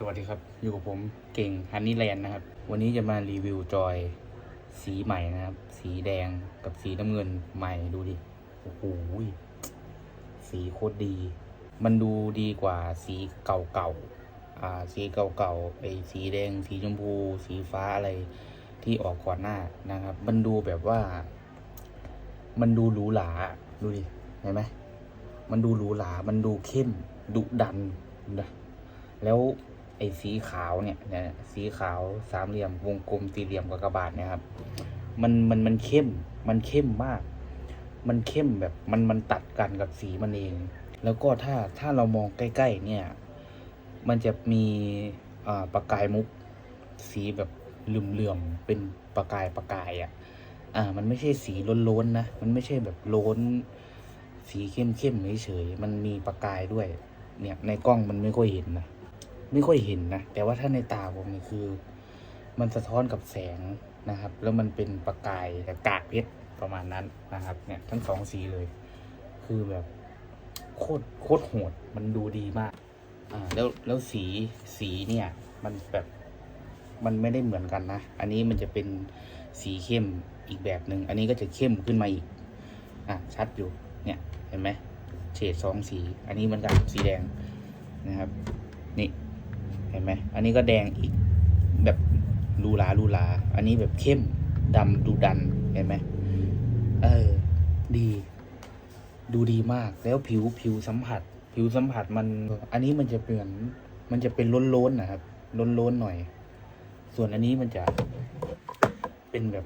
สวัสดีครับ อยู่กับผมเก่งฮันนี่แลนด์นะครับ วันนี้จะมารีวิวจอยสีใหม่นะครับ สีแดงกับสีน้ำเงินใหม่ดูดิ โอ้โหสีโคตรดี มันดูดีกว่าสีเก่าๆอ่าสีเก่าๆไอ้สีแดง สีชมพู สีฟ้าอะไรที่ออกก่อนหน้านะครับ มันดูแบบว่า มันดูหรูหราดูดิเห็นไหมมันดูหรูหรา มันดูเข้มดุดันนะแล้ว ไอ้สีขาวเนี่ยนี่ยสีขาวสามเหลี่ยมวงกลมสี่เหลี่ยมกับกระบาดเนี่ยครับ มันมันมันเข้มมันเข้มมาก มันเข้มแบบมันมันตัดกันกับสีมันเอง แล้วก็ถ้าถ้าเรามองใกล้ๆเนี่ย มันจะมีอ่าประกายมุกสีแบบเหลื่อมๆเป็นประกายประกายอะอ่า มันไม่ใช่สีล้นๆนะ มันไม่ใช่แบบล้น สีเข้มๆเฉยๆมันมีประกายด้วย เนี่ยในกล้องมันไม่ค่อยเห็นนะ ไม่ค่อยเห็นนะ แต่ว่าถ้าในตาผมนี่คือ มันสะท้อนกับแสงนะครับ แล้วมันเป็นประกายแต่กากเพชรประมาณนั้นนะครับ เนี่ยทั้งสองสีเลย คือแบบโคตรโคตรโหดมันดูดีมาก อ่า แล้วแล้วสีสีเนี่ย มันแบบมันไม่ได้เหมือนกันนะ อันนี้มันจะเป็นสีเข้มอีกแบบหนึ่ง อันนี้ก็จะเข้มขึ้นมาอีก อะ ชัดอยู่ เนี่ย เห็นไหม เฉดสองสี อันนี้มันกับสีแดงนะครับ นี่ ห็นไหมอันนี้ก็แดงอีกแบบลูหลาลูหลา อันนี้แบบเข้มดำดูดันเห็นไหมเออ ดี ดูดีมากแล้วผิวผิวสัมผัส ผิวสัมผัสมัน อันนี้มันจะเปลี่ยนมันจะเป็นล้นๆนะครับ ล้นๆหน่อย ส่วนอันนี้มันจะเป็นแบบ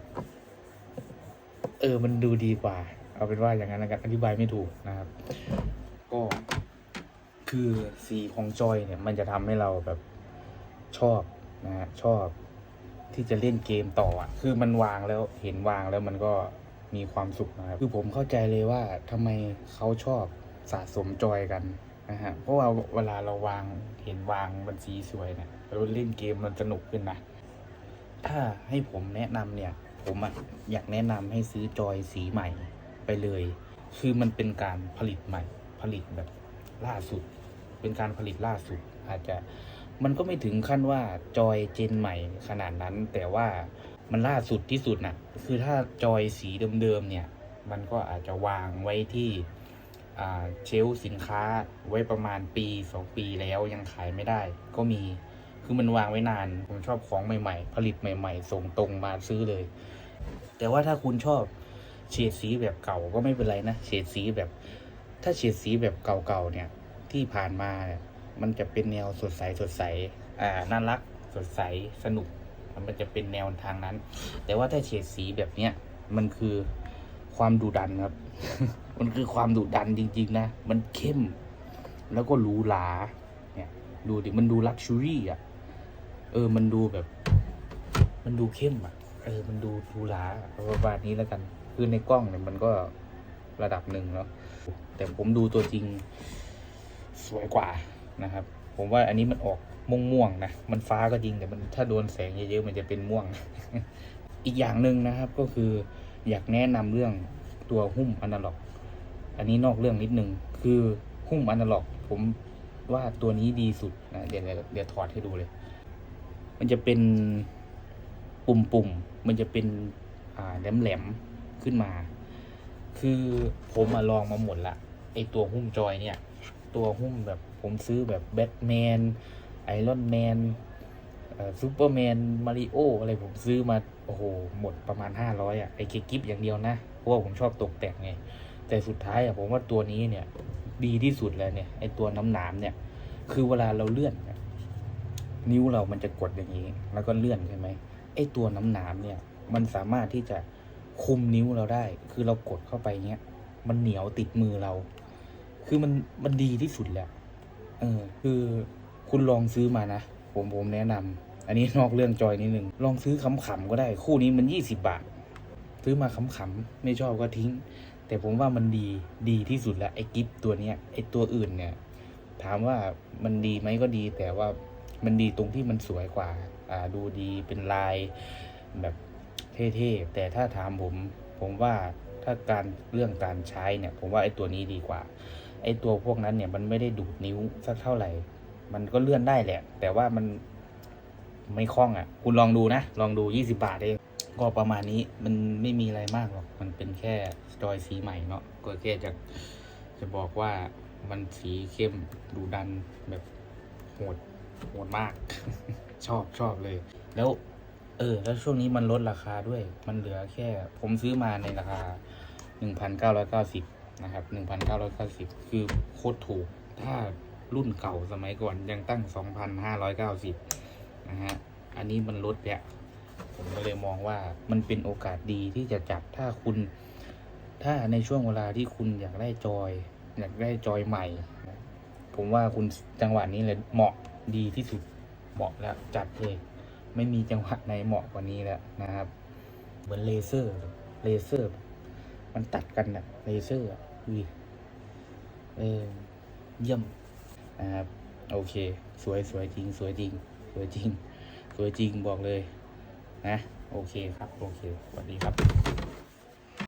เออ มันดูดีกว่า เอาเป็นว่าอย่างนั้นแล้วกันอธิบายไม่ถูกนะครับ ก็คือสีของจอยเนี่ย มันจะทำให้เราแบบ ชอบนะฮะชอบที่จะเล่นเกมต่ออะคือมันวางแล้วเห็นวางแล้วมันก็มีความสุขนะครับคือผมเข้าใจเลยว่าทำไมเขาชอบสะสมจอยกันนะฮะเพราะว่าเวลาเราวางเห็นวางมันสีสวยเนี่ยเราเล่นเกมมันสนุกขึ้นนะ ถ้าให้ผมแนะนำเนี่ย ผมอะอยากแนะนำให้ซื้อจอยสีใหม่ไปเลย คือมันเป็นการผลิตใหม่ ผลิตแบบล่าสุด เป็นการผลิตล่าสุดอาจจะ มันก็ไม่ถึงขั้นว่าจอยเจนใหม่ขนาดนั้น แต่ว่ามันล่าสุดที่สุดน่ะคือถ้าจอยสีเดิมๆเนี่ย มันก็อาจจะวางไว้ที่เชลสินค้าไว้ประมาณปีสองปีแล้วยังขายไม่ได้ ก็มีคือมันวางไว้นาน ผมชอบของใหม่ๆ ผลิตใหม่ๆ ส่งตรงมาซื้อเลย แต่ว่าถ้าคุณชอบเฉดสีแบบเก่าก็ไม่เป็นไรนะเฉดสีแบบ ถ้าเฉดสีแบบเก่าๆเนี่ยที่ผ่านมาเนี่ย มันจะเป็นแนวสดใสสดใสอ่าน่ารักสดใสสนุก มันจะเป็นแนวทางนั้น แต่ว่าถ้าเฉดสีแบบเนี้ยมันคือความดุดันครับ มันคือความดุดันจริง ๆ นะ มันเข้ม แล้วก็หรูหราเนี่ย ดูดิมันดูลักชัวรี่อะ เออ มันดูแบบ มันดูเข้มอะ เออ มันดูหรูหราประมาณนี้แล้วกัน คือในกล้องเนี่ยมันก็ระดับหนึ่งเนาะแต่ผมดูตัวจริง สวยกว่า นะครับ ผมว่าอันนี้มันออกม่วงม่วงๆนะ มันฟ้าก็จริงแต่มันถ้าโดนแสงเยอะๆมันจะเป็นม่วง อีกอย่างหนึ่งนะครับก็คืออยากแนะนำเรื่องตัวหุ้มอนาล็อก อันนี้นอกเรื่องนิดนึง คือหุ้มอนาล็อก ผมว่าตัวนี้ดีสุดนะเดี๋ยวเดี๋ยวถอดให้ดูเลย มันจะเป็นปุ่มๆมันจะเป็นอ่าแหลมๆขึ้นมา คือผมมาลองมาหมดละไอตัวหุ้มจอยเนี่ย ตัวหุ้มแบบ ผมซื้อแบบแบทแมนไอรอนแมนซูเปอร์แมนมาริโออะไรผมซื้อมา โอ้โห หมดประมาณห้าร้อยอะไอเกกิฟอย่างเดียวนะ เพราะว่าผมชอบตกแต่งไง แต่สุดท้ายอะผมว่าตัวนี้เนี่ย ดีที่สุดเลยเนี่ย ไอตัวน้ำหนามเนี่ย คือเวลาเราเลื่อนนิ้วเรามันจะกดอย่างนี้ แล้วก็เลื่อนใช่ไหมไอตัวน้ำหนามเนี่ย มันสามารถที่จะคุมนิ้วเราได้ คือเรากดเข้าไปเนี้ย มันเหนียวติดมือเรา คือมันมันดีที่สุดแหละ เออคือคุณลองซื้อมานะ ผมผมแนะนำอันนี้นอกเรื่องจอยนิดนึง ลองซื้อขำๆก็ได้ คู่นี้มันยี่สิบาท ซื้อมาขำๆไม่ชอบก็ทิ้ง แต่ผมว่ามันดีดีที่สุดแล้วไอ้กิฟตัวเนี้ยไอ้ตัวอื่นเนี่ย ถามว่ามันดีไหมก็ดี แต่ว่ามันดีตรงที่มันสวยกว่า อ่า ดูดีเป็นลายแบบเท่ๆ แต่ถ้าถามผม ผมว่าถ้าการเรื่องการใช้เนี่ย ผมว่าไอ้ตัวนี้ดีกว่า ไอตัวพวกนั้นเนี่ยมันไม่ได้ดูดนิ้วสักเท่าไหร่ มันก็เลื่อนได้แหละ แต่ว่ามันไม่คล่องอะ คุณลองดูนะ ลองดูยี่สิบาทเองก็ประมาณนี้มันไม่มีอะไรมากหรอก มันเป็นแค่จอยสีใหม่เนาะก็แค่จะจะบอกว่ามันสีเข้มดูดันแบบโหดโหดมาก ชอบชอบเลย แล้ว เออ แล้วช่วงนี้มันลดราคาด้วย มันเหลือแค่ ผมซื้อมาในราคาหนึ่งพันเก้าร้อยเก้าสิบ นะครับหนึ่งพันเก้าร้อยเก้าสิบคือโคตรถูก ถ้ารุ่นเก่าสมัยก่อนยังตั้งสองพันห้าร้อยเก้าสิบนะฮะ อันนี้มันลดเนี่ยผมก็เลยมองว่ามันเป็นโอกาสดีที่จะจับถ้าคุณ ถ้าในช่วงเวลาที่คุณอยากได้จอย อยากได้จอยใหม่ ผมว่าคุณจังหวะนี้เลยเหมาะดีที่สุดเหมาะแล้วจัดเลยไม่มีจังหวะไหนเหมาะกว่านี้แล้วนะครับ เหมือนเลเซอร์เลเซอร์ มันตัดกันแบบเลเซอร์อะดูดิเออเยี่ยมนะครับโอเค สวยสวยจริง สวยจริง สวยจริง สวยจริงบอกเลย นะ โอเคครับ โอเคสวัสดีครับ